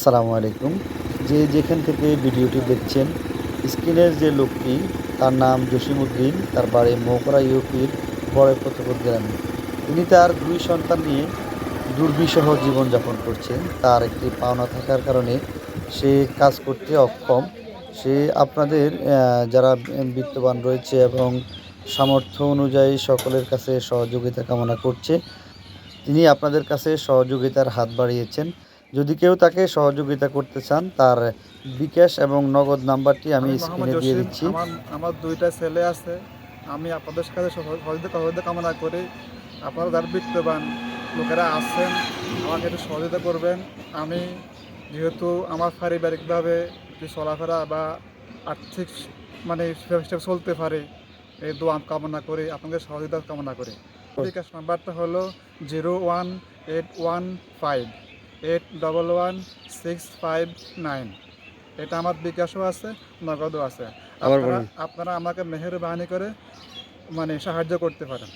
আসসালামু আলাইকুম। যে যেখান থেকে ভিডিওটি দেখছেন, স্ক্রিনের যে লোকটি, তার নাম জসিমউদ্দিন, তার বাড়ি মৌকরা ইউপির বড় ফতেপুর গ্রামে। তিনি তার দুই সন্তান নিয়ে দুর্বিষহ জীবনযাপন করছেন। তার একটি পাওনা থাকার কারণে সে কাজ করতে অক্ষম। সে আপনাদের যারা বিত্তবান রয়েছে এবং সামর্থ্য অনুযায়ী সকলের কাছে সহযোগিতা কামনা করছে, তিনি আপনাদের কাছে সহযোগিতার হাত বাড়িয়েছেন। যদি কেউ তাকে সহযোগিতা করতে চান তার বিকাশ এবং নগদ নাম্বারটি আমি স্ক্রিনে দিয়ে দিচ্ছি। আমার দুইটা ছেলে আছে। আমি আপনাদের কাছে সহযোগিতা সহযোগিতা কামনা করি। আপনারা যারা বিত্তবান লোকেরা আছেন আমাকে একটু সহযোগিতা করবেন। আমি যেহেতু আমার পারিবারিকভাবে যে চলাফেরা বা আর্থিক মানে চলতে পারে এই দোয়া কামনা করি আপনাদের সহযোগিতা কামনা করি। বিকাশ নাম্বারটা হলো zero one eight one five. Eight double one six five nine এটা আমার বিকাশও আছে নগদও আছে। আপনারা। আপনারা আমাকে মেহরবানি করে মানে সাহায্য করতে পারেন।